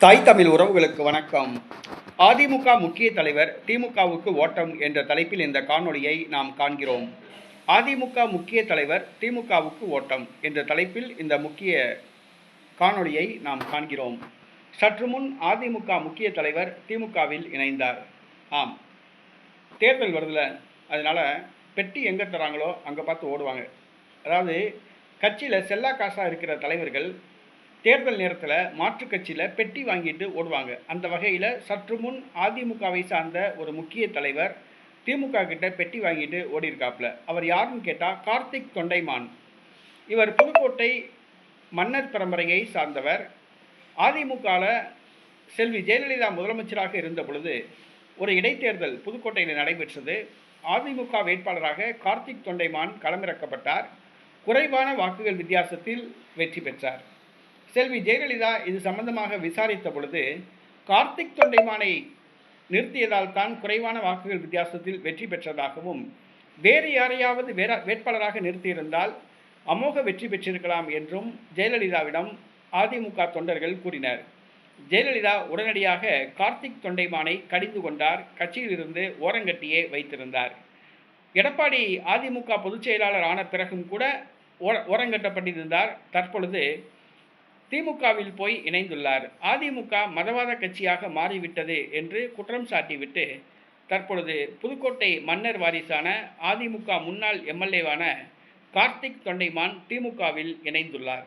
தாய் தமிழ் உறவுகளுக்கு வணக்கம். அதிமுக முக்கிய தலைவர் திமுகவுக்கு ஓட்டம் என்ற தலைப்பில் இந்த காணொளியை நாம் காண்கிறோம். அதிமுக முக்கிய தலைவர் திமுகவுக்கு ஓட்டம் என்ற தலைப்பில் இந்த முக்கிய காணொளியை நாம் காண்கிறோம். சற்று முன் அதிமுக முக்கிய தலைவர் திமுகவில் இணைந்தார். ஆம். தேர்தல் வருதுல அதனால் பெட்டி எங்கே தராங்களோ அங்கே பார்த்து ஓடுவாங்க. அதாவது கட்சியில் செல்லா காசாக இருக்கிற தலைவர்கள் தேர்தல் நேரத்தில் மாற்றுக் கட்சியில் பெட்டி வாங்கிட்டு ஓடுவாங்க. அந்த வகையில் சற்று முன் அதிமுகவை சார்ந்த ஒரு முக்கிய தலைவர் திமுக கிட்ட பெட்டி வாங்கிட்டு ஓடியிருக்காப்புல. அவர் யாருன்னு கேட்டால் கார்த்திக் தொண்டைமான். இவர் புதுக்கோட்டை மன்னர் பரம்பரையை சார்ந்தவர். அதிமுகவில் செல்வி ஜெயலலிதா முதலமைச்சராக இருந்த பொழுது ஒரு இடைத்தேர்தல் புதுக்கோட்டையில் நடைபெற்றது. அதிமுக வேட்பாளராக கார்த்திக் தொண்டைமான் களமிறக்கப்பட்டார். குறைவான வாக்குகள் வித்தியாசத்தில் வெற்றி பெற்றார். செல்வி ஜெயலலிதா இது சம்பந்தமாக விசாரித்த பொழுது கார்த்திக் தொண்டைமானை நிறுத்தியதால் தான் குறைவான வாக்குகள் வித்தியாசத்தில் வெற்றி பெற்றதாகவும் வேறு யாரையாவது வேற வேட்பாளராக நிறுத்தியிருந்தால் அமோக வெற்றி பெற்றிருக்கலாம் என்றும் ஜெயலலிதாவிடம் அதிமுக தொண்டர்கள் கூறினர். ஜெயலலிதா உடனடியாக கார்த்திக் தொண்டைமானை கடிந்து கொண்டார் கட்சியிலிருந்து ஓரங்கட்டியே வைத்திருந்தார். எடப்பாடி அதிமுக பொதுச் செயலாளர் ஆன பிறகும் கூட ஓர ஓரங்கட்டப்பட்டிருந்தார். தற்பொழுது திமுகவில் போய் இணைந்துள்ளார். அதிமுக மதவாத கட்சியாக மாறிவிட்டது என்று குற்றம் சாட்டிவிட்டு தற்பொழுது புதுக்கோட்டை மன்னர் வாரிசான அதிமுக முன்னாள் எம்எல்ஏவான கார்த்திக் தொண்டைமான் திமுகவில் இணைந்துள்ளார்.